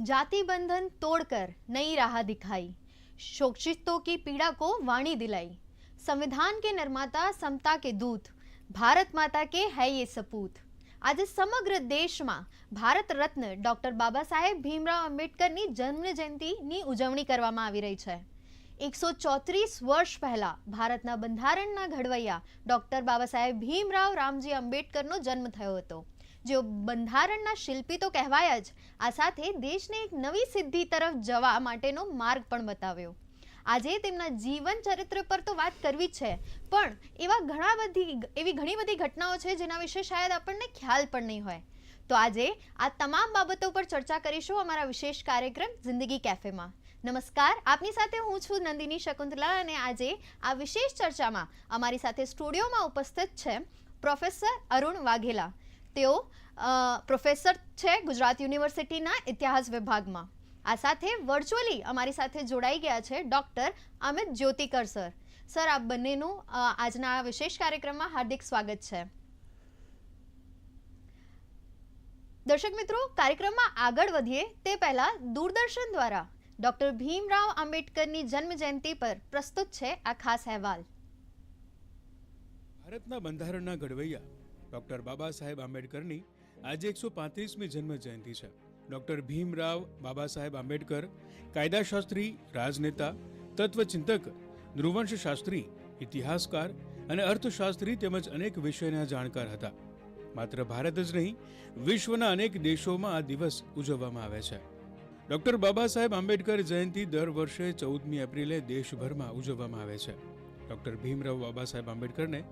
जाति बंधन तोड़कर नई राह दिखाई। शोषितों की पीड़ा को वाणी दिलाई। संविधान के निर्माता समता के दूत, भारत माता के है ये सपूत। આજે સમગ્ર દેશમાં ભારત રત્ન ડોક્ટર બાબા સાહેબ ભીમરાવ આંબેડકરની જન્મ જયંતિની ઉજવણી કરવામાં આવી રહી છે. એકસો ચોત્રીસ વર્ષ પહેલાં ભારતના બંધારણના ઘડવૈયા ડોક્ટર બાબા સાહેબ ભીમરાવ રામજી આંબેડકરનો જન્મ થયો હતો. જેઓ બંધારણના શિલ્પી તો કહેવાય જ, આ સાથે દેશને એક નવી સિદ્ધિ તરફ જવા માટેનો માર્ગ પણ બતાવ્યો. આજે તેમના જીવન ચરિત્ર પર તો વાત કરવી છે. પણ એવા ઘણા બધી એવી ઘણી બધી ઘટનાઓ છે જેના વિશે શાયદ આપણને ખ્યાલ પણ નહીં હોય. તો આજે આ તમામ બાબતો પર ચર્ચા કરીશું અમારા વિશેષ કાર્યક્રમ જિંદગી કેફેમાં. નમસ્કાર, આપની સાથે હું છું નંદિની શકુંતલા અને આજે આ વિશેષ ચર્ચામાં અમારી સાથે સ્ટુડિયોમાં ઉપસ્થિત છે પ્રોફેસર અરુણ વાઘેલા. તેઓ પ્રોફેસર છે ગુજરાત યુનિવર્સિટીના ઇતિહાસ વિભાગમાં. આ સાથે વર્ચ્યુઅલી અમારી સાથે જોડાઈ ગયા છે doctor Amit Jyotikar sir. Sir, આપ બંનેનું આજના વિશેષ કાર્યક્રમમાં હાર્દિક સ્વાગત છે. દર્શક મિત્રો, કાર્યક્રમમાં આગળ વધીએ તે પહેલા દૂરદર્શન દ્વારા ડોક્ટર ભીમરાવ આંબેડકરની જન્મ જયંતિ પર પ્રસ્તુત છે આ ખાસ અહેવાલ. ભારતના બંધારણના ઘડવૈયા ડોક્ટર બાબા સાહેબ આંબેડકરની આજે એકસો પાંત્રીસમી જન્મ જયંતિ છે. ડોક્ટર ભીમરાવ બાબા સાહેબ આંબેડકર, કાયદાશાસ્ત્રી, રાજનેતા, તત્વચિંતક નૃવંશ શાસ્ત્રી ઇતિહાસકાર અને અર્થશાસ્ત્રી તેમજ અનેક વિષયના જાણકાર હતા. માત્ર ભારત જ નહીં, વિશ્વના અનેક દેશોમાં આ દિવસ ઉજવવામાં આવે છે. ડોક્ટર બાબા સાહેબ આંબેડકર જયંતિ દર વર્ષે ચૌદમી એપ્રિલે દેશભરમાં ઉજવવામાં આવે છે. ડોક્ટર ભીમરાવ બાબા સાહેબ આંબેડકરને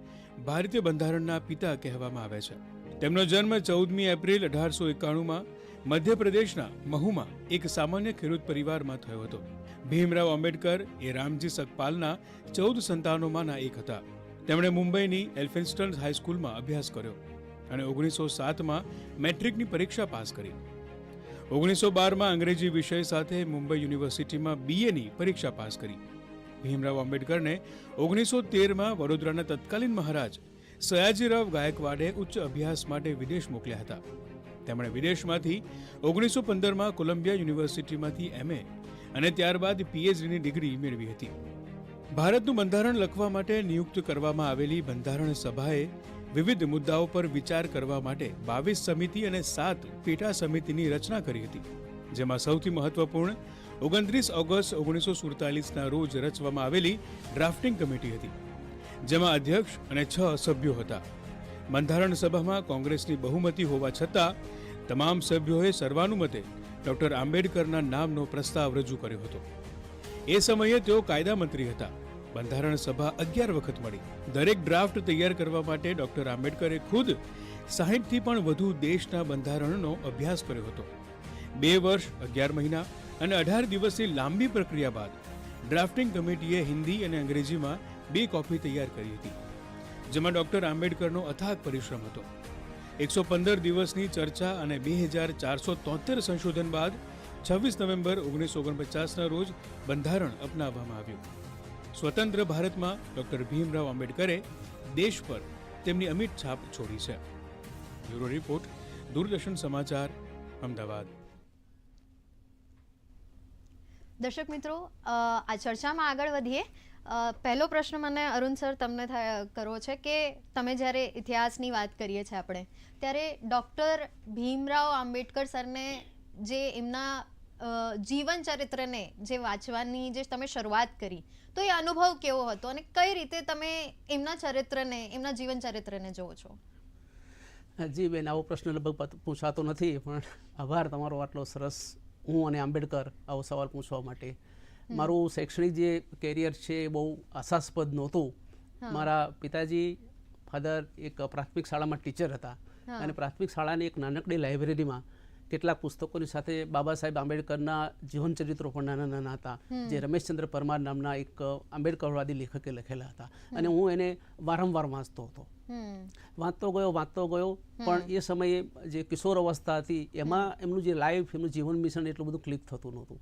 ભારતીય બંધારણના પિતા કહેવામાં આવે છે. તેમનો જન્મ ચૌદમી એપ્રિલ અઢારસો એકાણુંમાં મધ્યપ્રદેશના મહુમાં એક સામાન્ય ખેડૂત પરિવારમાં થયો હતો. ભીમરાવ આંબેડકર એ રામજી સકપાલના ચૌદ સંતાનોમાંના એક હતા. તેમણે મુંબઈની એલ્ફિન્સ્ટન હાઈસ્કૂલમાં અભ્યાસ કર્યો અને ઓગણીસો સાતમાં મેટ્રિકની પરીક્ષા પાસ કરી. ઓગણીસો બારમાં અંગ્રેજી વિષય સાથે મુંબઈ યુનિવર્સિટીમાં બીએની પરીક્ષા પાસ કરી. ભીમરાવ આંબેડકરને ઓગણીસો તેરમાં વડોદરાના તત્કાલીન મહારાજ સયાજીરાવ ગાયકવાડે ઉચ્ચ અભ્યાસ માટે વિદેશ મોકલ્યા હતા. તેમણે વિદેશમાંથી ઓગણીસો પંદરમાં કોલંબિયા યુનિવર્સિટીમાંથી એમએ અને ત્યારબાદ પીએચડીની ડિગ્રી મેળવી હતી. ભારતનું બંધારણ લખવા માટે નિયુક્ત કરવામાં આવેલી બંધારણ સભાએ વિવિધ મુદ્દાઓ પર વિચાર કરવા માટે બાવીસ સમિતિ અને સાત પેટા સમિતિની રચના કરી હતી. જેમાં સૌથી મહત્વપૂર્ણ ઓગણત્રીસ ઓગસ્ટ ઓગણીસો સુડતાલીસના રોજ રચવામાં આવેલી ડ્રાફ્ટિંગ કમિટી હતી. જેમાં અધ્યક્ષ અને છ સભ્યો હતા. બંધારણ સભામાં કોંગ્રેસની બહુમતી હોવા છતાં તમામ સભ્યોએ સર્વાનુમતે ડોક્ટર આંબેડકરના નામનો પ્રસ્તાવ રજૂ કર્યો હતો. એ સમયે તેઓ કાયદા મંત્રી હતા. બંધારણ સભા અગિયાર વખત મળી. દરેક ડ્રાફ્ટ તૈયાર કરવા માટે ડોક્ટર આંબેડકરે ખુદ સાહીઠથી પણ વધુ દેશના બંધારણનો અભ્યાસ કર્યો હતો. બે વર્ષ, અગિયાર મહિના અને અઢાર દિવસની લાંબી પ્રક્રિયા બાદ ડ્રાફ્ટિંગ કમિટીએ હિન્દી અને અંગ્રેજીમાં બે કોપી તૈયાર કરી હતી, જેમાં ડોક્ટર આંબેડકરનો અથાગ પરિશ્રમ હતો. એકસો પંદર દિવસની ચર્ચા અને બે હજાર ચારસો તોતેર સંશોધન બાદ છવ્વીસ નવેમ્બર ઓગણીસો ઓગણપચાસના રોજ બંધારણ અપનાવવામાં આવ્યું. સ્વતંત્ર ભારતમાં ડોક્ટર ભીમરાવ આંબેડકરે દેશ પર તેમની અમિટ છાપ છોડી છે. બ્યુરો રિપોર્ટ, દૂરદર્શન સમાચાર, અમદાવાદ. દર્શક મિત્રો આ ચર્ચામાં આગળ વધીએ. પહેલો પ્રશ્ન મને અરુણ સર તમને કરવો છે કે તમે જ્યારે ઇતિહાસની વાત કરીએ છીએ આપણે, ત્યારે ડૉક્ટર ભીમરાવ આંબેડકર સરને જે એમના જીવન ચરિત્રને જે વાંચવાની જે તમે શરૂઆત કરી, તો એ અનુભવ કેવો હતો અને કઈ રીતે તમે એમના ચરિત્રને, એમના જીવન ચરિત્રને જોવો છો? જી બેન, આવો પ્રશ્ન લગભગ પૂછાતો નથી, પણ આભાર તમારો આટલો સરસ હું અને આંબેડકર આવો સવાલ પૂછવા માટે. મારું શૈક્ષણિક જે કેરિયર છે એ બહુ આશાસ્પદ નહોતું. મારા પિતાજી ફાધર એક પ્રાથમિક શાળામાં ટીચર હતા. અને પ્રાથમિક શાળાની એક નાનકડી લાઇબ્રેરીમાં કેટલાક પુસ્તકોની સાથે બાબા સાહેબ આંબેડકરના જીવન ચરિત્રો પણ નાના નાના હતા. જે રમેશચંદ્ર પરમાર નામના એક આંબેડકરવાદી લેખકે લખેલા હતા. અને હું એને વારંવાર વાંચતો હતો. વાંચતો ગયો વાંચતો ગયો પણ એ સમયે જે કિશોર અવસ્થા હતી એમાં એમનું જે લાઈફ એમનું જીવન મિશન એટલું બધું ક્લિક થતું નહોતું.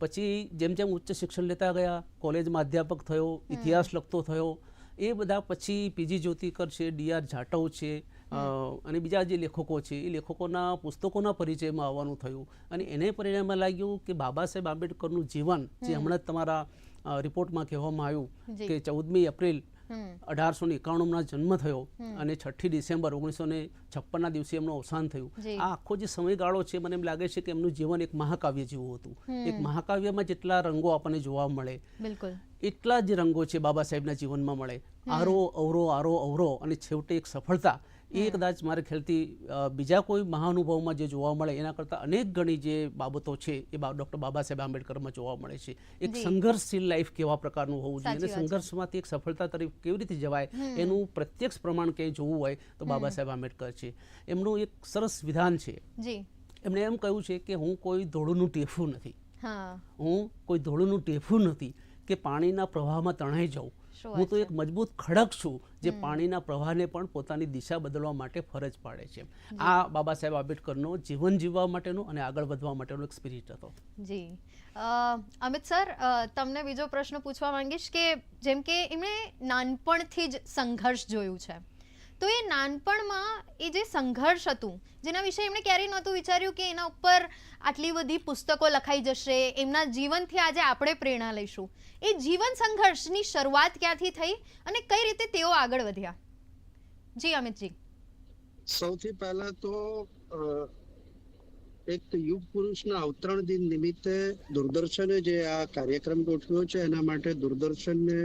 પછી જેમ જેમ ઉચ્ચ શિક્ષણ લેતા ગયા કોલેજમાં અધ્યાપક થયો ઇતિહાસ લખતો થયો એ બધા પછી પીજી જ્યોતિકર છે ડીઆર જાટવ છે અને બીજા જે લેખકો છે એ લેખકોના પુસ્તકોના પરિચયમાં આવવાનું થયું. અને એને પરિણામે લાગ્યું કે બાબા સાહેબ આંબેડકરનું જીવન જે હમણાં તમારા રિપોર્ટમાં કહેવામાં આવ્યું કે ચૌદમી એપ્રિલ અઢારસો ને એકાણુંના જન્મ થયો અને છઠ્ઠી ડિસેમ્બર ઓગણીસો ને છપ્પનના દિવસે એમનું અવસાન થયું. આ આખો જે સમયગાળો છે મને એમ લાગે છે કે એમનું જીવન એક મહાકાવ્ય જેવું હતું. એક મહાકાવ્યમાં જેટલા રંગો આપણને જોવા મળે એટલા જ રંગો છે બાબા સાહેબના જીવનમાં મળે. આરો અવરો આરો અવરો અને છેવટે એક સફળતા એ કદાચ મારે ખ્યાલથી બીજા કોઈ મહાનુભાવમાં જે જોવા મળે એના કરતાં અનેક ગણી જે બાબતો છે એ ડૉક્ટર બાબા સાહેબ આંબેડકરમાં જોવા મળે છે. એક. સંઘર્ષશીલ લાઈફ કેવા પ્રકારનું હોવું જોઈએ અને સંઘર્ષમાંથી એક સફળતા તરફ કેવી રીતે જવાય એનું પ્રત્યક્ષ પ્રમાણ ક્યાંય જોવું હોય તો બાબા સાહેબ આંબેડકર છે. એમનું એક સરસ વિધાન છે. એમણે એમ કહ્યું છે કે હું કોઈ ધોળુંનું ટેફું નથી. હું કોઈ ધોળુંનું ટેફું નથી કે પાણીના પ્રવાહમાં તણાઈ જાઉં. હું તો એક મજબૂત ખડક છું જે પાણીના પ્રવાહને પણ પોતાની દિશા બદલવા માટે ફરજ પાડે છે. આ બાબા સાહેબ આંબેડકરનો જીવન જીવવા માટેનો અને આગળ વધવા માટેનો એક સ્પિરિટ હતો. જી. અમિત સર તમને બીજો પ્રશ્ન પૂછવા માંગીશ કે જેમ કે એમણે નાનપણથી જ સંઘર્ષ જોયું છે. તો એ નાનપણમાં એ જે સંઘર્ષ હતું, જેના વિશે એમણે ક્યારેય નહોતું વિચાર્યું કે એના ઉપર આટલી બધી પુસ્તકો લખાઈ જશે, એમના જીવનથી આજે આપણે પ્રેરણા લઈશું. એ જીવન સંઘર્ષની શરૂઆત ક્યાંથી થઈ અને કઈ રીતે તેઓ આગળ વધ્યા? જી, અમિતજી. સૌથી પહેલા તો એક યુગ પુરુષના અવતરણ દિન નિમિત્તે દૂરદર્શને જે આ કાર્યક્રમ ગોઠવ્યો છે, એના માટે દૂરદર્શનને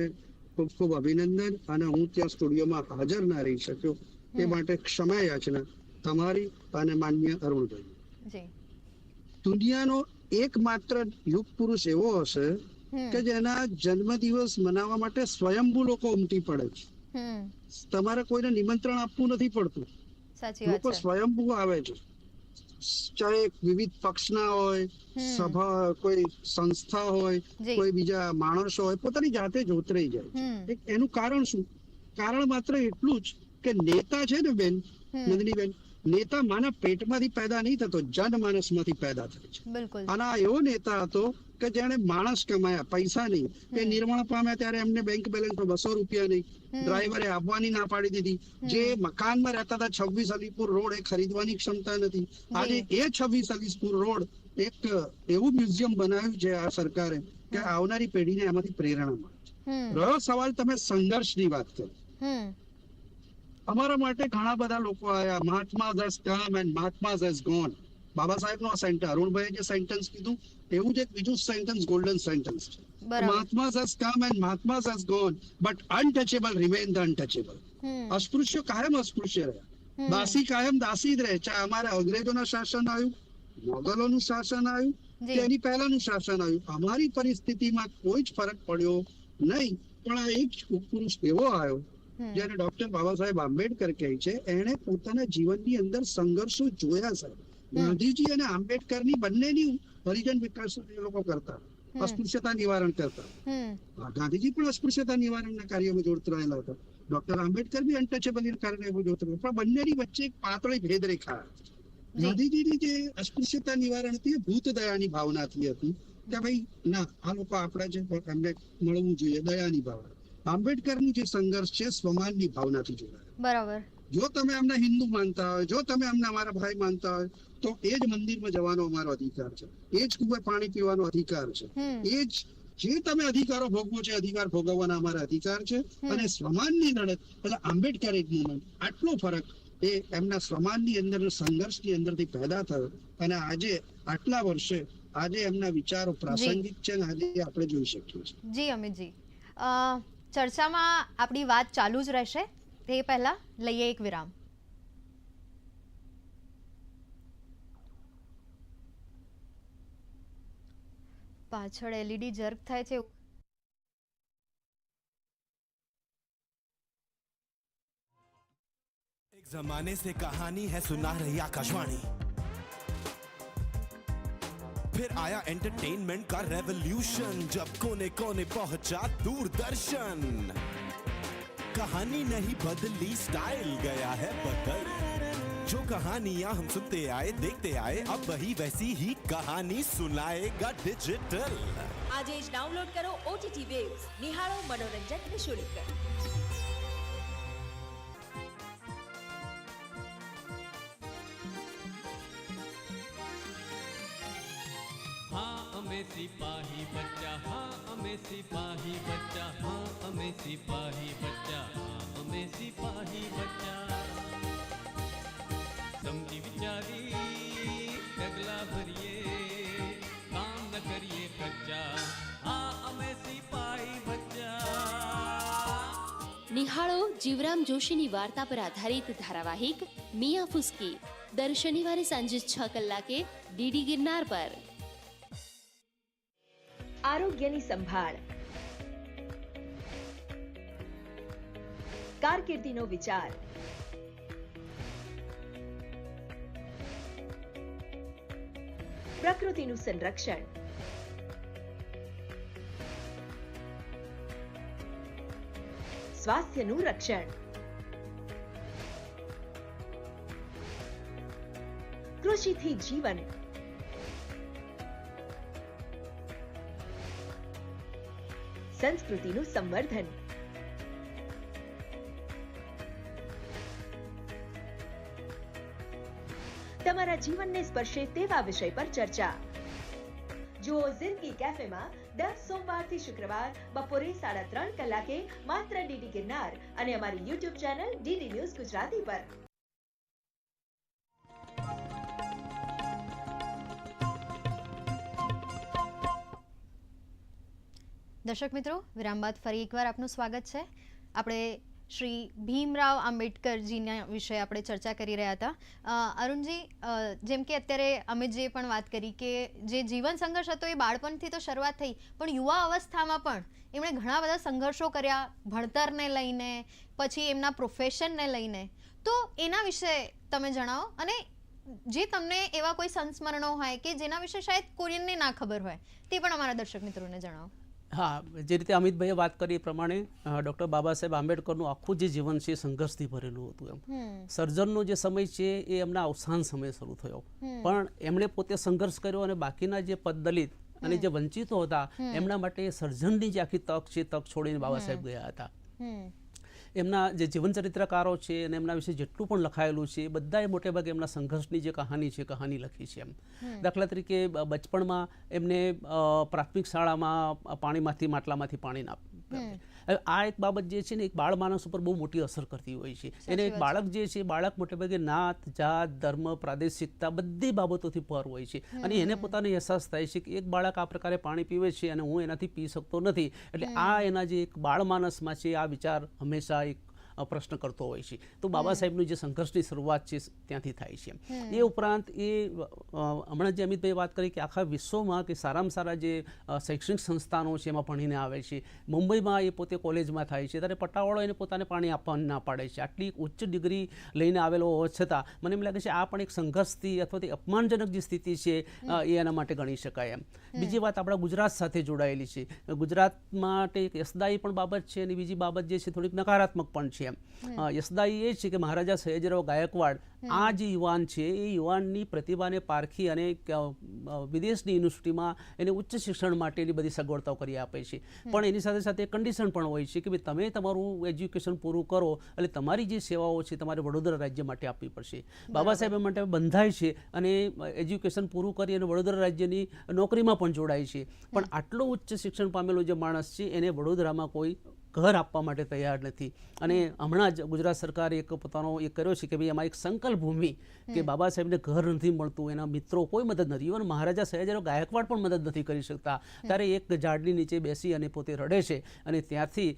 ખૂબ ખૂબ અભિનંદન અને હું ત્યાં સ્ટુડિયોમાં હાજર ના રહી શક્યો. તે માટે ક્ષમા યાચના તમારી અને માન્ય અરુણભાઈ. દુનિયાનો એકમાત્ર યુગ પુરુષ એવો હશે કે જેના જન્મદિવસ મનાવવા માટે સ્વયંભૂ લોકો ઉમટી પડે છે. તમારે કોઈને નિમંત્રણ આપવું નથી પડતું. લોકો સ્વયંભૂ આવે છે. ચાહે વિવિધ પક્ષના હોય સભા કોઈ સંસ્થા હોય કોઈ બીજા માણસો હોય પોતાની જાતે જ ઉતરાઈ જાય એનું કારણ શું? કારણ માત્ર એટલું જ કે નેતા છે ને બેન હમ. નંદની બેન નેતા માના પેટમાંથી પેદા નહીં થતો જનમાનસમાંથી પેદા થાય છે. અને આ એવો નેતા હતો કે જેણે માણસ કમાયા પૈસા નહીં. એ નિર્માણ પામ્યા ત્યારે એમને બેંક બેલેન્સ બસો રૂપિયા નહીં. ડ્રાઈવરે આપવાની ના પાડી દીધી. જે મકાનમાં રહેતા હતા છવ્વીસ અલીપુર રોડ એ ખરીદવાની ક્ષમતા નથી. આજે એ છવ્વીસ અલીપુર રોડ એક એવું મ્યુઝિયમ બનાવ્યું છે આ સરકારે કે આવનારી પેઢીને એમાંથી પ્રેરણા મળે રહ્યો સવાલ તમે સંઘર્ષની વાત કરી. અમારા માટે ઘણા બધા લોકો આયા. Mahatma has come and Mahatma has gone. Baba Saheb no centre Arunbhai જે સેન્ટેન્સ કીધું એવું જ એક બીજું સેન્ટેન્સ ગોલ્ડન સેન્ટેન્સ છે. Has come and Mahatma has gone but untouchable remain the untouchable અસ્પૃશ્યો કાયમ અસ્પૃશ્ય રહ્યા દાસી કાયમ દાસી જ રહે. ચાહે અમારે અંગ્રેજોના શાસન આવ્યું મોગલોનું શાસન આવ્યું એની પહેલાનું શાસન આવ્યું. અમારી પરિસ્થિતિમાં કોઈ જ ફરક પડ્યો નહીં પણ આ એક પુરુષ એવો આવ્યો. જ્યારે ડોક્ટર બાબા સાહેબ આંબેડકર કહે છે એણે પોતાના જીવનની અંદર સંઘર્ષો જોયા છે ગાંધીજી અને આંબેડકરની બંનેની હરિજન વિકાસ એ લોકો કરતા. અસ્પૃશ્યતા નિવારણ કરતા. ગાંધીજી પણ અસ્પૃશ્યતા નિવારણના કાર્યમાં જોડાયેલા હતા. ડોક્ટર આંબેડકર બી અનટચેબલ કારણે જોડાતા પણ બંનેની વચ્ચે એક પાતળી ભેદરેખા. ગાંધીજીની જે અસ્પૃશ્યતા નિવારણ હતી ભૂત દયાની ભાવનાથી હતી કે ભાઈ ના આ લોકો આપણા જે એમને મળવું જોઈએ દયાની ભાવના. આંબેડકરનું જે સંઘર્ષ છે સ્વમાનની ભાવનાથી જોડાયેલ. બરાબર. જો તમે એમના હિન્દુ માનતા હોય જો તમે એમના અમારા ભાઈ માનતા હોય તો એ જ મંદિરમાં જવાનો અમારો અધિકાર છે. એ જ કુવે પાણી પીવાનો અધિકાર છે. એ જ જે તમે અધિકારો ભોગવો છે અધિકાર ભોગવવાના અમારા અધિકાર છે. અને સમાનની લડત એટલે આંબેડકર એક મુવમેન્ટ આટલો ફરક એ એમના સમાનની અંદર સંઘર્ષની અંદરથી પેદા થયો. અને આજે આટલા વર્ષે આજે એમના વિચારો પ્રાસંગિક છે અને આજે આપણે જોઈ શકીએ છીએ. જી અમિતજી. ચર્ચામાં આપણી વાત ચાલુ જ રહેશે. તે પહેલા લઈએ એક વિરામ. પાછળ એલઈડી જર્ક થાય છે एक जमाने से कहानी है सुना रही आकाशवाणी फिर आया एंटरटेनमेंट का रेवोल्यूशन जब कोने कोने पहुंचा दूरदर्शन कहानी नहीं बदली स्टाइल गया है बदल जो कहानियाँ हम सुनते आए देखते आए अब वही वैसी ही कहानी सुनाएगा डिजिटल आज डाउनलोड करो ओ टी टी निहारो मनोरंजन निशुल्क। हाँ हमें सिपाही बच्चा हाँ हमें सिपाही बच्चा हाँ हमें सिपाही बच्चा हाँ हमें सिपाही बच्चा। સમજી વિચારી ડગલા ભરીએ કામ ન કરીએ કચ્ચા હા અમે સિપાહી બચ્ચા નિહાળો જીવરામ જોશીની વાર્તા પર આધારિત ધારાવાહિક મિયા ફુસ્કી દર શનિવારે સાંજે છ કલાકે ડીડી ગિરનાર પર આરોગ્યની સંભાળ કારકિર્દીનો વિચાર પ્રકૃતિનું સંરક્ષણ સ્વાસ્થ્યનું રક્ષણ કૃષિથી જીવન સંસ્કૃતિનું સંવર્ધન તમારા જીવનને સ્પર્શે તેવા વિષય પર ચર્ચા. જુઓ જિંદગી કેફેમાં દર સોમવારથી શુક્રવાર બપોરે સાડા ત્રણ કલાકે માત્ર ડીડી ગિરનાર અને અમારી YouTube channel DD news Gujarati પર. દર્શક મિત્રો, વિરામ બાદ ફરી એકવાર આપનું સ્વાગત છે. આપણે શ્રી ભીમરાવ આંબેડકરજીના વિશે આપણે ચર્ચા કરી રહ્યા હતા. અરુણજી જેમ કે અત્યારે અમે જે પણ વાત કરી કે જે જીવન સંઘર્ષ હતો એ બાળપણથી તો શરૂઆત થઈ, પણ યુવા અવસ્થામાં પણ એમણે ઘણા બધા સંઘર્ષો કર્યા, ભણતરને લઈને, પછી એમના પ્રોફેશનને લઈને. તો એના વિશે તમે જણાવો અને જે તમને એવા કોઈ સંસ્મરણો હોય કે જેના વિશે શાયદ કોરિયનને ના ખબર હોય, તે પણ અમારા દર્શક મિત્રોને જણાવો. હા જે રીતે અમિતભાઈએ વાત કરી એ પ્રમાણે ડૉક્ટર બાબા સાહેબ આંબેડકરનું આખું જે જીવન છે એ સંઘર્ષથી ભરેલું હતું એમ. સર્જનનો જે સમય છે એ એમના અવસાન સમય શરૂ થયો. પણ એમણે પોતે સંઘર્ષ કર્યો અને બાકીના જે પદદલિત અને જે વંચિતો હતા એમના માટે સર્જનની જે આખી તક છે તક છોડીને બાબા સાહેબ ગયા હતા. એમના જે જીવન ચરિત્રકારો છે અને એમના વિશે જેટલું પણ લખાયેલું છે એ બધાએ મોટેભાગે એમના સંઘર્ષની જે કહાની છે કહાની લખી છે એમ. દાખલા તરીકે બચપણમાં એમને પ્રાથમિક શાળામાં પાણીમાંથી માટલામાંથી પાણી હવે આ એક બાબત જે છે ને એક બાળ માણસ ઉપર બહુ મોટી અસર કરતી હોય છે. એને એક બાળક જે છે બાળક મોટે ભાગે નાત જાત ધર્મ પ્રાદેશિકતા બધી બાબતોથી પર હોય છે. અને એને પોતાનો અહેસાસ થાય છે કે એક બાળક આ પ્રકારે પાણી પીવે છે અને હું એનાથી પી શકતો નથી. એટલે આ એના જે એક બાળ માણસમાં છે આ વિચાર હંમેશા એક પ્રશ્ન કરતો હોય છે. તો બાબા સાહેબનું જે સંઘર્ષની શરૂઆત છે ત્યાંથી થાય છે એ ઉપરાંત એ હમણાં જે અમિતભાઈ વાત કરી કે આખા વિશ્વમાં કે સારામાં સારા જે શૈક્ષણિક સંસ્થાનો છે એમાં ભણીને આવે છે. મુંબઈમાં એ પોતે કોલેજમાં થાય છે. ત્યારે પટ્ટાવાળો એને પોતાને પાણી આપવાનું ના પાડે છે. આટલી ઉચ્ચ ડિગ્રી લઈને આવેલો હોવા છતાં મને એમ લાગે છે આ પણ એક સંઘર્ષથી અથવા તો અપમાનજનક જે સ્થિતિ છે એ એના માટે ગણી શકાય એમ. બીજી વાત આપણા ગુજરાત સાથે જોડાયેલી છે. ગુજરાત માટે એક યશદાયી પણ બાબત છે અને બીજી બાબત જે છે થોડીક નકારાત્મક પણ છે. અ, યશદાયી એ છે કે મહારાજા સયાજીરાવ ગાયકવાડ આ જે યુવાન છે. એ યુવાનની પ્રતિભાને પારખી અને વિદેશની યુનિવર્સિટીમાં એને ઉચ્ચ શિક્ષણ માટેની બધી સગવડતાઓ કરી આપે છે. પણ એની સાથે સાથે કન્ડિશન પણ હોય છે કે ભાઈ તમે તમારું એજ્યુકેશન પૂરું કરો એટલે તમારી જે સેવાઓ છે તમારે વડોદરા રાજ્ય માટે આપવી પડશે. બાબા સાહેબ માટે બંધાય છે અને એજ્યુકેશન પૂરું કરી અને વડોદરા રાજ્યની નોકરીમાં પણ જોડાય છે. પણ આટલો ઉચ્ચ શિક્ષણ પામેલો જે માણસ છે એને વડોદરામાં કોઈ ઘર આપવા માટે તૈયાર નથી. અને હમણાં જ ગુજરાત સરકારે એક પોતાનો એ કર્યો છે કે ભાઈ એમાં એક સંકલ્પ ભૂમિ કે બાબા સાહેબને ઘર નથી મળતું એના મિત્રો કોઈ મદદ નથી. ઇવન મહારાજા સયાજીરાવ ગાયકવાડ પણ મદદ નથી કરી શકતા. ત્યારે એક ઝાડની નીચે બેસી અને પોતે રડે છે અને ત્યાંથી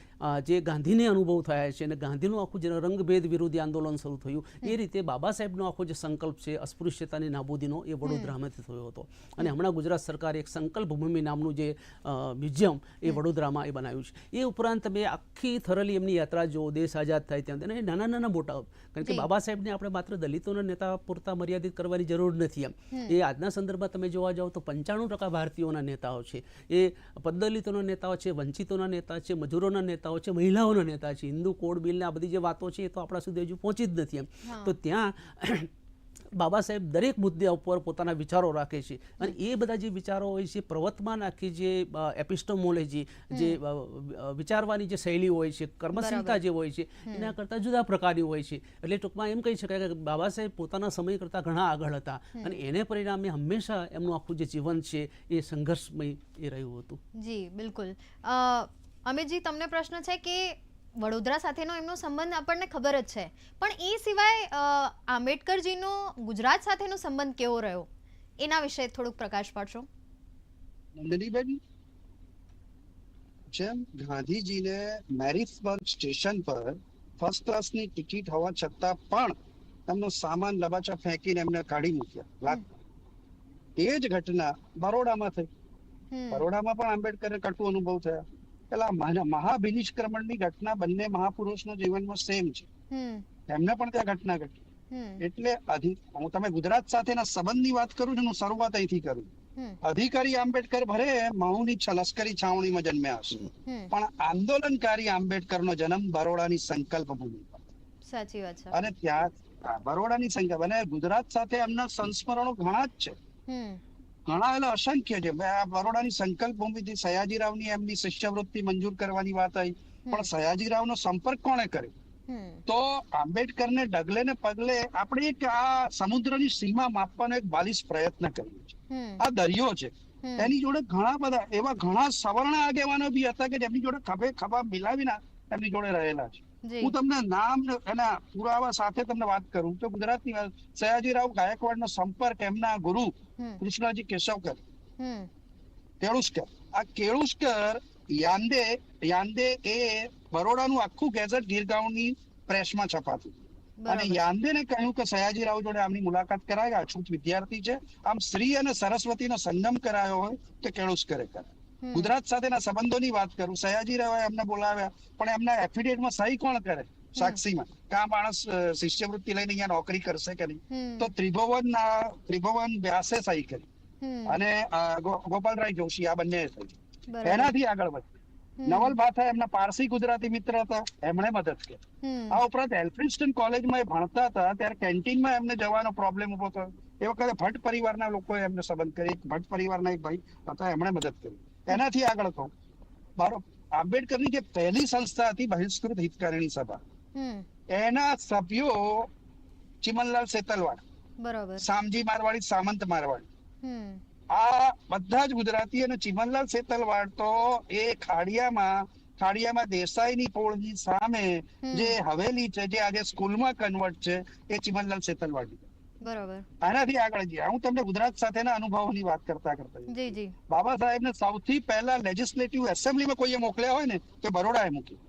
જે ગાંધીને અનુભવ થયા છે અને ગાંધીનું આખું જે રંગભેદ વિરોધી આંદોલન શરૂ થયું એ રીતે બાબા સાહેબનો આખો જે સંકલ્પ છે અસ્પૃશ્યતાની નાબૂદીનો એ વડોદરામાંથી થયો હતો. અને હમણાં ગુજરાત સરકારે એક સંકલ્પ ભૂમિ નામનું જે મ્યુઝિયમ એ વડોદરામાં એ બનાવ્યું છે. એ ઉપરાંત તમે આખી થરલી એમની યાત્રા જો દેશ આઝાદ થાય ત્યાં અને નાના નાના મોટા કારણ કે બાબા સાહેબને આપણે માત્ર દલિતોના નેતા પૂરતા મર્યાદિત કરવાની જરૂર નથી એમ. એ આજના સંદર્ભમાં તમે જોવા જાઓ તો પંચાણું ટકા ભારતીયોના નેતાઓ છે. એ પદદલિતોના નેતાઓ છે વંચિતોના નેતા છે મજૂરોના નેતાઓ છે મહિલાઓના નેતા છે. હિન્દુ કોડ બિલને આ બધી જે વાતો છે એ તો આપણા સુધી હજુ પહોંચી જ નથી એમ. તો ત્યાં બાબા સાહેબ દરેક મુદ્દે ઉપર પોતાના વિચારો રાખે છે. અને એ બધા જે વિચારો હોય છે પ્રવર્તમાન આખી જે એપિસ્ટોમોલોજી જે વિચારવાની જે શૈલી હોય છે કર્મશીલતા જે હોય છે એના કરતાં જુદા પ્રકારની હોય છે. એટલે ટૂંકમાં એમ કહી શકાય કે બાબા સાહેબ પોતાના સમય કરતાં ઘણા આગળ હતા. અને એને પરિણામે હંમેશા એમનું આખું જે જીવન છે એ સંઘર્ષમય એ રહ્યું હતું. જી બિલકુલ. અમિતજી તમને પ્રશ્ન છે કે વડોદરા સાથેનો એમનો સંબંધ આપણને ખબર જ છે. પણ એ સિવાય આંબેડકરજીનો ગુજરાત સાથેનો સંબંધ કેવો રહ્યો? એના વિશે થોડુંક પ્રકાશ પાડશો. નંદનીબેન જેમ ગાંધીજીને મેરિસબર્ગ સ્ટેશન પર ફર્સ્ટ ક્લાસની ટિકિટ હોવા છતાં પણ એમનો સામાન લબાચા ફેંકીને એમને કાઢી મૂક્યા. એ જ ઘટના બરોડામાં થઈ. બરોડામાં પણ આંબેડકરને કટુ અનુભવ થયા. પેલા મહાભિનિષ્ક્રમણની ઘટના બંને મહાપુરુષના જીવનમાં સેમ છે. એમને પણ ત્યાં ઘટના ઘટી. એટલે હું તમે ગુજરાત સાથેના સંબંધની વાત કરું છું હું શરૂઆત અહીંથી કરું અધિકારી આંબેડકર ભરે મહુની છ- લશ્કરી છાવણીમાં જન્મ્યા હશે પણ આંદોલનકારી આંબેડકર નો જન્મ બરોડાની સંકલ્પ ભૂમિ. સાચી વાત છે. અને ત્યાં બરોડાની સંકલ્પ. અને ગુજરાત સાથે એમના સંસ્મરણો ઘણા જ છે. ઘણા એટલે અસંખ્ય છે. બરોડાની સંકલ્પ ભૂમિથી સયાજીરાવની એમની શિષ્યવૃત્તિ મંજૂર કરવાની વાત આવી. પણ સયાજીરાવનો સંપર્ક કોણે કર્યો? તો આંબેડકરને ડગલે ને પગલે આપણે એક આ સમુદ્રની સીમા માપવાનો એક બાલિશ પ્રયત્ન કર્યો છે. આ દરિયો છે. એની જોડે ઘણા બધા એવા ઘણા સવર્ણ આગેવાનો બી હતા કે જેમની જોડે ખભે ખભા મિલાવીને એમની જોડે રહેલા છે. હું તમને નામ એના પુરાવા સાથે તમને વાત કરું. તો ગુજરાતની સયાજીરાવ ગાયકવાડ નો સંપર્ક એમના ગુરુ કૃષ્ણજી કેશવકર. કેળુસ્કર આ કેળુસ્કર યાંદે યાંદે એ બરોડાનું આખું ગેઝેટ ગીરગાંવની પ્રેસમાં છપાતું. અને યાંદેને કહ્યું કે સયાજીરાવ જોડે આમની મુલાકાત કરાય અછૂત વિદ્યાર્થી છે. આમ શ્રી અને સરસ્વતીનો સંગમ કરાયો હોય તો કેળુસ્કરે કરે ગુજરાત સાથેના સંબંધોની વાત કરું સયાજીરાવે એમને બોલાવ્યા પણ એમના એફિડેવિટમાં સહી કોણ કરે સાક્ષીમાં? કે આ માણસ શિષ્યવૃત્તિ લઈને અહીંયા નોકરી કરશે કે નહીં? તો ત્રિભુવન ત્રિભુવન વ્યાસે સહી કરી. અને ગોપાલરાય જોશી આ બંને સહી એનાથી આગળ હમ, નવલ ભાથા એમના પારસી ગુજરાતી મિત્ર હતા એમણે મદદ કરી. આ ઉપરાંત એલ્ફ્રિન્સ્ટન કોલેજમાં એ ભણતા હતા ત્યારે કેન્ટીનમાં એમને જવાનો પ્રોબ્લેમ ઊભો થયો. એ વખતે ભટ્ટ પરિવારના લોકોએ એમને સંબંધ કરી ભટ્ટ પરિવારના એક ભાઈ હતા એમણે મદદ કરી. એનાથી આગળ કહું. મારો આંબેડકરની જે પહેલી સંસ્થા હતી બહિષ્કૃત હિતકારીણી સભા એના સભ્યો ચિમનલાલ સેતલવાડ બરાબર. સામજી મારવાડી સામંત મારવાડી. આ બધા જ ગુજરાતી અને ચિમનલાલ સેતલવાડ તો એ ખાડિયામાં ખાડિયામાં દેસાઈની પોળની સામે જે હવેલી છે જે આજે સ્કૂલમાં કન્વર્ટ છે એ ચિમનલાલ સેતલવાડ બરાબર. આનાથી આગળ ગયા હું તમને ગુજરાત સાથેના અનુભવોની વાત કરતા કરતા જી જી. બાબા સાહેબને સૌથી પહેલા લેજિસ્લેટિવ એસેમ્બલીમાં કોઈએ મોકલ્યા હોય ને તો બરોડાએ મૂકી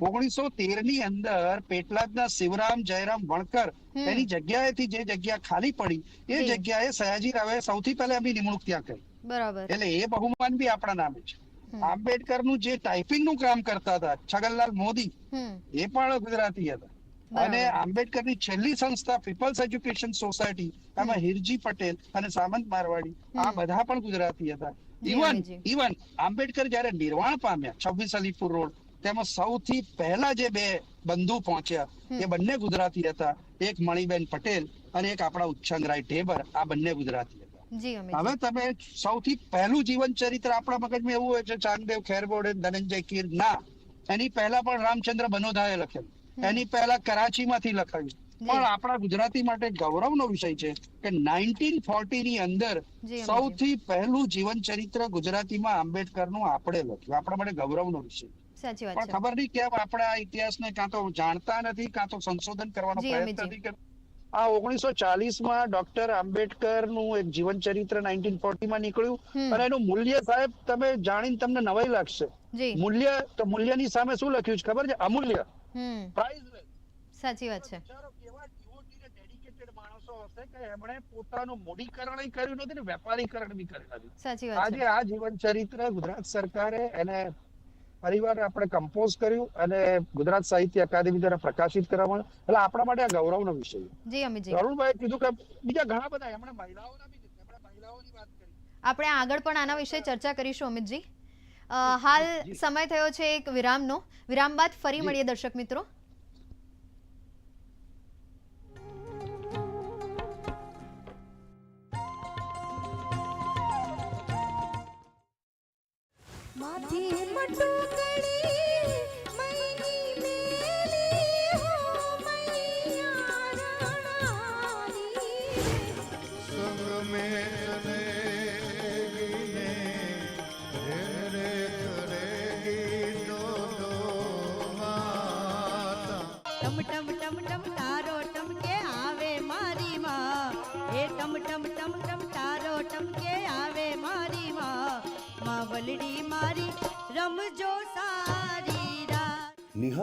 ઓગણીસો તેરની અંદર પેટલાદના શિવરામ જયરામ વણકર એની જગ્યાએથી જે જગ્યા ખાલી પડી એ. જગ્યાએ સયાજી રાવે સૌથી પહેલા એમની નિમણૂક ત્યાં કરી. બરાબર. એટલે એ બહુમાન બી આપણા નામે છે. આંબેડકરનું જે ટાઈપિંગનું કામ કરતા હતા છગનલાલ મોદી એ પણ ગુજરાતી હતા. અને આંબેડકરની છેલ્લી સંસ્થા પીપલ્સ એજ્યુકેશન સોસાયટી એમાં હિરજી પટેલ અને સામંત મારવાડી આ બધા પણ ગુજરાતી હતા. ઇવન ઇવન આંબેડકર જયારે નિર્વાણ પામ્યા છવ્વીસ અલીપુર રોડ તેમાં સૌથી પહેલા જે બે બંધુ પહોંચ્યા એ બંને ગુજરાતી હતા. એક મણિબેન પટેલ અને એક આપણા ઉચ્છંગરાય ઢેબર આ બંને ગુજરાતી હતા. હવે તમે સૌથી પહેલું જીવન ચરિત્ર આપણા મગજમાં એવું હોય છે ચાંદદેવ ખેરબોડે ધનંજય કીર ના. એની પહેલા પણ રામચંદ્ર બનોધાએ લખેલું. એની પહેલા કરાચીમાંથી લખાયું. પણ આપણા ગુજરાતી માટે ગૌરવનો વિષય છે કે નાઇન્ટીન ફોર્ટી ની અંદર સૌથી પહેલું જીવન ચરિત્ર ગુજરાતીમાં આંબેડકરનું આપણે લખ્યું. આપણા માટે ગૌરવનો વિષય. પણ ખબર નહીં કેમ આપણે આ ઇતિહાસને કાં તો જાણતા નથી કાં તો સંશોધન કરવાનો પ્રયત્ન નથી કરતા. આ ઓગણીસો ચાલીસમાં ડોક્ટર આંબેડકરનું એક જીવન ચરિત્ર નાઇન્ટીન ફોર્ટી માં નીકળ્યું અને એનું મૂલ્ય સાહેબ તમે જાણીને તમને નવાઈ લાગશે. મૂલ્ય તો મૂલ્યની સામે શું લખ્યું છે ખબર છે? અમૂલ્ય. પ્રાઇઝલેસ સાચી વાત છે. માણસો હશે કે એમણે પોતાનું મૂડીકરણ કર્યું નથી ને વેપારીકરણ બી કર્યું નથી આજે આ જીવન ચરિત્ર ગુજરાત સરકારે એને પરિવાર આપણે કમ્પોઝ કર્યું અને ગુજરાત સાહિત્ય અકાદમી દ્વારા પ્રકાશિત કરવામાં એટલે આપણા માટે આ ગૌરવનો વિષય. જી અમિતજી અરુણભાઈ કીધું કે બીજા ઘણા બધા એમણે મહિલાઓના બી. એમણે મહિલાઓની વાત કરી. આપણે આગળ પણ આના વિશે ચર્ચા કરીશું અમિતજી હાલ સમય થયો છે એક વિરામનો. વિરામ બાદ ફરી મળીએ દર્શક મિત્રો. মাটি মটুকা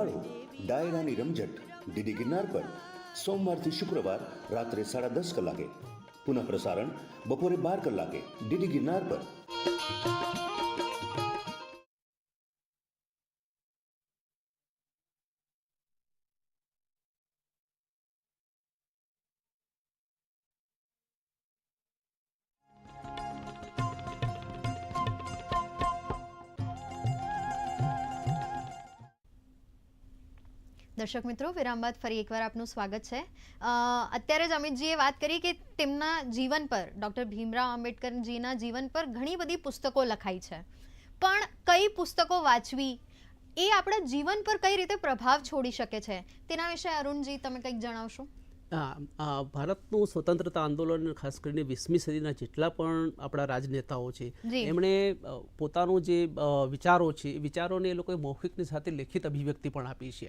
નિહાળો ડાયરાની રમઝટ, ડીડી ગિરનાર પર, સોમવારથી શુક્રવાર રાત્રે સાડા દસ કલાકે. પુનઃ પ્રસારણ બપોરે બાર કલાકે ડીડી ગિરનાર પર. દર્શક મિત્રો, વિરામ બાદ ફરી એકવાર આપનું સ્વાગત છે. અત્યારે જ અમિતજીએ વાત કરી કે તેમના જીવન પર, ડૉક્ટર ભીમરાવ આંબેડકરજીના જીવન પર ઘણી બધી પુસ્તકો લખાઈ છે. પણ કઈ પુસ્તકો વાંચવી એ આપણા જીવન પર કઈ રીતે પ્રભાવ છોડી શકે છે? તેના વિશે અરુણજી, તમે કંઈક જણાવશો? ભારતનું સ્વતંત્રતા આંદોલન ખાસ કરીને વીસમી સદીના જેટલા પણ આપણા રાજનેતાઓ છે એમણે પોતાનો જે વિચારો છે એ વિચારોને એ લોકોએ મૌખિકની સાથે લેખિત અભિવ્યક્તિ પણ આપી છે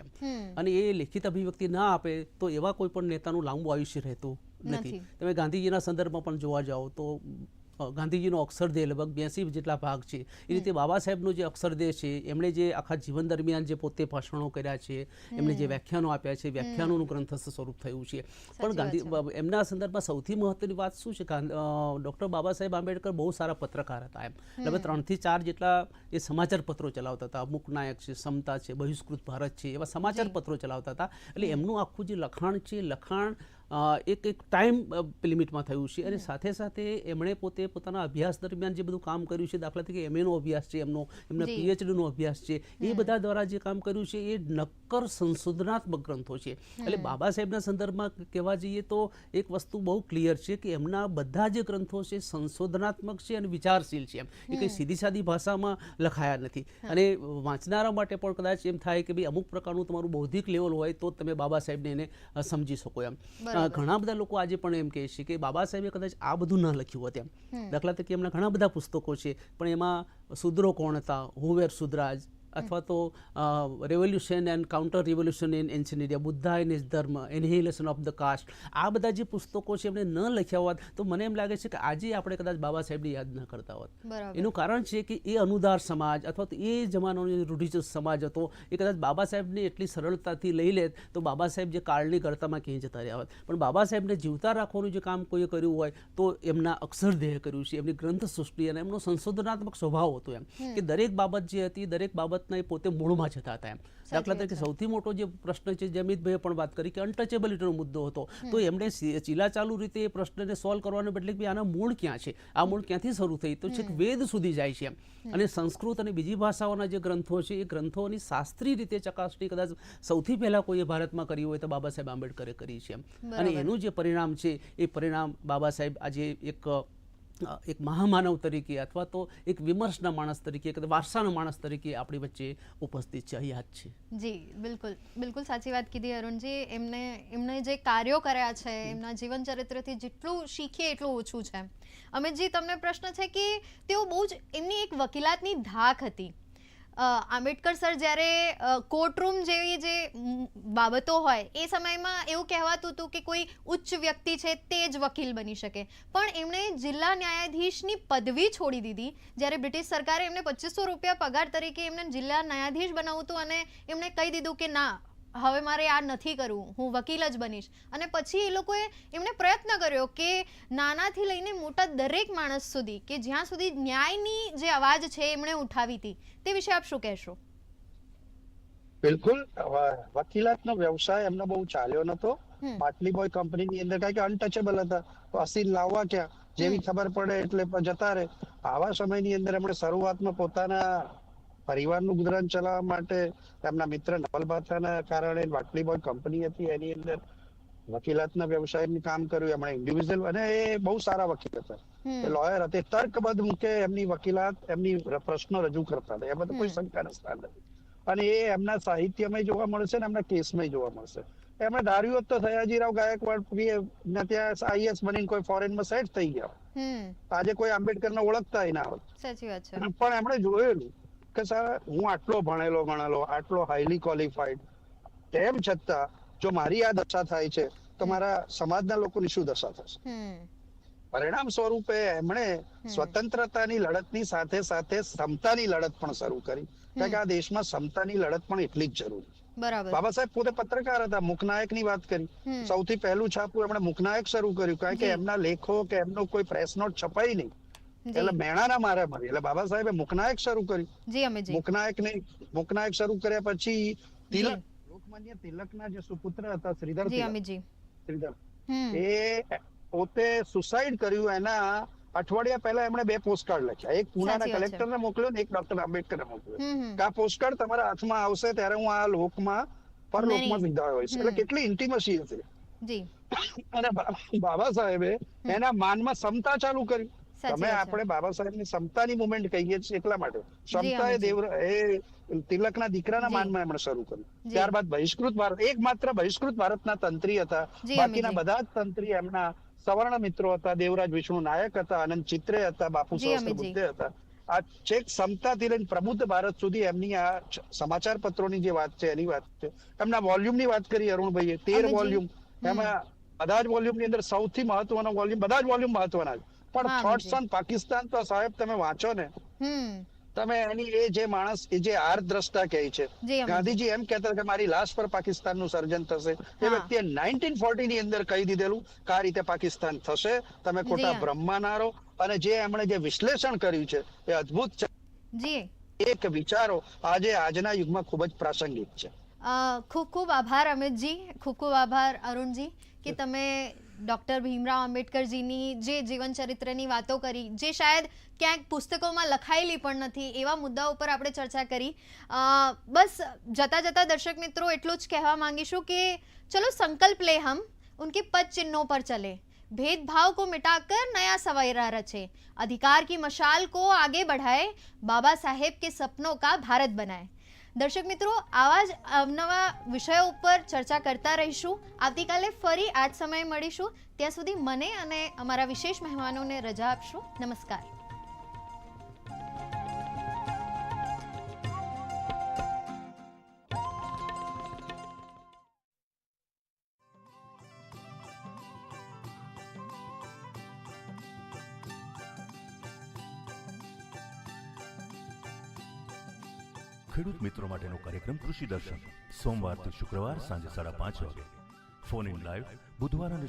અને એ લેખિત અભિવ્યક્તિ ના આપે તો એવા કોઈ પણ નેતાનું લાંબુ આયુષ્ય રહેતું નથી. તમે ગાંધીજીના સંદર્ભમાં પણ જોવા જાઓ તો ગાંધીજીનો અક્ષરદેહ લગભગ બ્યાસી જેટલા ભાગ છે. એ રીતે બાબા સાહેબનો જે અક્ષરદેહ છે એમણે જે આખા જીવન દરમિયાન જે પોતે ભાષણો કર્યા છે એમણે જે વ્યાખ્યાનો આપ્યા છે વ્યાખ્યાનોનું ગ્રંથસ્થ સ્વરૂપ થયું છે. પણ ગાંધી એમના સંદર્ભમાં સૌથી મહત્વની વાત શું છે? ડૉક્ટર બાબા સાહેબ આંબેડકર બહુ સારા પત્રકાર હતા એમ. લગભગ ત્રણથી ચાર જેટલા એ સમાચાર પત્રો ચલાવતા હતા. મુકનાયક છે સમતા છે બહિષ્કૃત ભારત છે એવા સમાચાર પત્રો ચલાવતા હતા. એટલે એમનું આખું જે લખાણ છે લખાણ એક એક ટાઈમ લિમિટમાં થયું છે. અને સાથે સાથે એમણે પોતે પોતાના અભ્યાસ દરમિયાન જે બધું કામ કર્યું છે દાખલા તરીકે એમએનો અભ્યાસ છે એમનો એમના. પીએચડીનો અભ્યાસ છે એ બધા દ્વારા જે કામ કર્યું છે એ નક્કર સંશોધનાત્મક ગ્રંથો છે. એટલે બાબા સાહેબના સંદર્ભમાં કહેવા જઈએ તો એક વસ્તુ બહુ ક્લિયર છે કે એમના બધા જે ગ્રંથો છે સંશોધનાત્મક છે અને વિચારશીલ છે એમ. એ કંઈ સીધી સાદી ભાષામાં લખાયા નથી. અને વાંચનારા માટે પણ કદાચ એમ થાય કે ભાઈ અમુક પ્રકારનું તમારું બૌદ્ધિક લેવલ હોય તો તમે બાબા સાહેબને એને સમજી શકો એમ. ઘણા બધા લોકો આજે પણ એમ કહે છે કે બાબા સાહેબે કદાચ આ બધું ન લખ્યું હોત એમ. દાખલા તરીકે એમના ઘણા બધા પુસ્તકો છે પણ એમાં શુદ્રો કોણ હતા? હુવેર સુધરાજ અથવા તો revolution and counter revolution in ancient India Buddha and his Dharma annihilation of the cast આ બધા જે પુસ્તકો છે એમણે ન લખ્યા હોત તો મને એમ લાગે છે કે આજે આપણે કદાચ બાબા સાહેબને યાદ ન કરતા હોત. એનું કારણ છે કે એ અનુદાર સમાજ અથવા તો એ જમાનાનો જે રૂઢિચુસ્ત સમાજ હતો એ કદાચ બાબા સાહેબને એટલી સરળતાથી લઈ લેત તો બાબા સાહેબ જે કાળની કરતામાં ક્યાંય જતા રહ્યા હોત. પણ બાબા સાહેબને જીવતા રાખવાનું જે કામ કોઈએ કર્યું હોય તો એમના અક્ષરદેહ કર્યું છે એમની ગ્રંથ સૃષ્ટિ અને એમનો સંશોધનાત્મક સ્વભાવ હતો એમ. કે દરેક બાબત જે હતી દરેક બાબતના એ પોતે મૂળમાં જતા હતા એમ દાખલા તરીકે સૌથી મોટો જે પ્રશ્ન છે જે અમિતભાઈએ પણ વાત કરી કે અનટચેબિલિટીનો મુદ્દો હતો. તો એમણે ચીલાચાલુ રીતે એ પ્રશ્નને સોલ્વ કરવાનો એટલે કે આના મૂળ ક્યાં છે? આ મૂળ ક્યાંથી શરૂ થઈ? તો છેક વેદ સુધી જાય છે એમ. અને સંસ્કૃત અને બીજી ભાષાઓના જે ગ્રંથો છે એ ગ્રંથોની શાસ્ત્રીય રીતે ચકાસણી કદાચ સૌથી પહેલાં કોઈએ ભારતમાં કરી હોય તો બાબા સાહેબ આંબેડકરે કરી છે એમ. અને એનું જે પરિણામ છે એ પરિણામ બાબા સાહેબ આજે એક એક મહામાનવ તરીકે અથવા તો એક વિમર્શના માણસ તરીકે કે વારસાના માણસ તરીકે આપણી વચ્ચે ઉપસ્થિત છે યાદ છે. જી બિલકુલ બિલકુલ સાચી વાત કીધી અરુણજી. એમને એમને જે કાર્યો કર્યા છે એમના જીવન ચરિત્રથી જેટલું શીખીએ એટલું ઓછું છે. અમિતજી તમને પ્રશ્ન છે કે તેઓ બહુ જ એમની એક વકીલાતની ધાક હતી. આંબેડકર સર જ્યારે કોર્ટરૂમ જેવી જે બાબતો હોય, એ સમયમાં એવું કહેવાતું હતું કે કોઈ ઉચ્ચ વ્યક્તિ છે તે જ વકીલ બની શકે. પણ એમણે જિલ્લા ન્યાયાધીશની પદવી છોડી દીધી. જ્યારે બ્રિટિશ સરકારે એમને પચીસો રૂપિયા પગાર તરીકે એમને જિલ્લા ન્યાયાધીશ બનાવતું અને એમણે કહી દીધું કે ના હવે મારે આ નથી કરવું હું વકીલ જ બનીશ. અને પછી એ લોકોએ એમણે પ્રયત્ન કર્યો કે નાનાથી લઈને મોટા દરેક માણસ સુધી કે જ્યાં સુધી ન્યાયની જે અવાજ છે એમણે ઉઠાવી હતી તે વિશે આપ શું કહેશો? બિલકુલ. વકીલાતનો વ્યવસાય એમનો બહુ ચાલ્યો નતો. બાટલી બોય કંપનીની અંદર કારણ કે અનટચેબલ હતા. તો અસીલ લાવવા ક્યાં? જેવી ખબર પડે એટલે જતા રહે. આવા સમયની અંદર એમણે શરૂઆતમાં પોતાના પરિવારનું ગુજરાન ચલાવવા માટે એમના મિત્ર નવલ ભાથાના કારણે વાટલી બોય કંપની હતી. એની અંદર વકીલાતના વ્યવસાયનું કામ કર્યું. એમણે ઇન્ડિવિજ્યુઅલ અને એ બહુ સારા વકીલ હતા. એ લોયર હતા. તર્કબદ્ધ મૂકે એમની વકીલાત એમની પ્રશ્નો રજૂ કરતા હતા. એમાં તો કોઈ. શંકાનું સ્થાન નથી. અને એ એમના સાહિત્યમાં જોવા મળશે ને એમના કેસમાં જોવા મળશે. એમણે ધાર્યું હોત તો સયાજીરાવ ગાયકવાડ ને ત્યાં આઈએસ બનીને કોઈ ફોરેનમાં સેટ થઈ ગયા આજે કોઈ આંબેડકરને ઓળખતા ના હોત. પણ એમણે જોયેલું કે સર હું આટલો ભણેલો ગણેલો આટલો હાઈલી ક્વોલિફાઈડ તેમ છતાં જો મારી આ દશા થાય છે તો મારા સમાજના લોકોની શું દશા થશે? પરિણામ સ્વરૂપે એમણે સ્વતંત્રતાની લડતની સાથે સાથે સમતાની લડત પણ શરૂ કરી. કારણ કે આ દેશમાં સમતાની લડત પણ એટલી જ જરૂરી. બરાબર. બાબા સાહેબ પોતે પત્રકાર હતા મુખનાયકની વાત કરી. સૌથી પહેલું છાપું એમણે મુખનાયક શરૂ કર્યું કારણ કે એમના લેખો કે એમનો કોઈ પ્રેસ નોટ છપાઈ નહીં. એટલે મેણાના મારે મળી એટલે બાબા સાહેબે મુખનાયક શરૂ કર્યું જી અમે મુખનાયક ને મુખનાયક શરૂ કર્યા પછી તિલક લોકમાન્ય તિલકના જે સુપુત્ર હતા શ્રીધર જી તિલક, અમે શ્રીધર. એ પોતે સુસાઇડ કર્યું એના અઠવાડિયા પહેલા એમણે બે પોસ્ટકાર્ડ લખ્યા. એક પુનાના કલેક્ટરને મોકલ્યો ને એક ડોક્ટર આંબેડકરને મોકલ્યો. કે આ પોસ્ટકાર્ડ તમારા હાથમાં આવશે ત્યારે હું આ લોકમાં પરલોકમાં. વિદાય હોઈશ. એટલે કેટલી ઇન્ટિમસી હતી જી. અને બાબા સાહેબે એના માનમાં સમતા ચાલુ કરી. તમે. આપણે બાબા સાહેબની સમતાની મુવમેન્ટ કહીએ છીએ એટલા માટે. સમતા એ દેવ એ તિલકના દીકરાના માનમાં એમણે શરૂ કર્યું. ત્યારબાદ બહિષ્કૃત ભારત એકમાત્ર બહિષ્કૃત ભારતના તંત્રી હતા. બાકીના બધા જ તંત્રી એમના સવર્ણ મિત્રો હતા. દેવરાજ વિષ્ણુ નાયક હતા અનંત ચિત્રે હતા બાપુ જી, સહસ્ત્ર બુદ્ધે હતા. આ છેક સમતાથી લઈને પ્રબુદ્ધ ભારત સુધી એમની આ સમાચાર સમાચાર પત્રોની જે વાત છે એની વાત છે. એમના વોલ્યુમની વાત કરી અરુણભાઈએ. તેર વોલ્યુમ એમાં બધા જ વોલ્યુમની અંદર સૌથી મહત્વનો વોલ્યુમ બધા જ વોલ્યુમ મહત્વના છે. પણ થોટ્સ ઓન પાકિસ્તાન તો સાહેબ તમે વાંચો ને. તમે એની એ જે માણસ એ જે આર દ્રષ્ટા કહે છે. ગાંધીજી એમ કહેતા કે મારી લાશ પર પાકિસ્તાનનું સર્જન થશે. એ વ્યક્તિએ નાઇન્ટીન ફોર્ટી ની અંદર કહી દીધેલું કે આ રીતે પાકિસ્તાન થશે. તમે ખોટા હા. બ્રહ્માનારો અને જે એમણે જે વિશ્લેષણ કર્યું છે એ અદ્ભુત છે. જી. એક વિચારો આજે આજના યુગમાં ખૂબ જ પ્રાસંગિક છે. ખૂબ ખૂબ આભાર અમિતજી ખૂબ ખૂબ આભાર અરુણજી કે તમે ડૉક્ટર ભીમરાવ આંબેડકરજીની જે જીવન ચરિત્રની વાતો કરી જે શાયદ ક્યાંક પુસ્તકોમાં લખાયેલી પણ નથી એવા મુદ્દાઓ પર આપણે ચર્ચા કરી અ, બસ જતા જતા દર્શક મિત્રો એટલું જ કહેવા માંગીશું કે ચલો સંકલ્પ લે હમ उनके पद चिन्हों पर चले भेदभाव को मिटाकर नया सवेरा रचे अधिकार की मशाल को आगे बढ़ाए बाबा साहेब के सपनों का भारत बनाए દર્શક મિત્રો, આવા જ અવનવા વિષયો ઉપર ચર્ચા કરતા રહીશું. આવતીકાલે ફરી આ જ સમયે મળીશું. ત્યાં સુધી મને અને અમારા વિશેષ મહેમાનોને રજા આપશું. નમસ્કાર. ખેડૂત મિત્રો માટેનો કાર્યક્રમ કૃષિ દર્શન. સોમવારથી શુક્રવાર સાંજે સાડા પાંચ વાગે. ફોન ઇન લાઈવ બુધવાર અને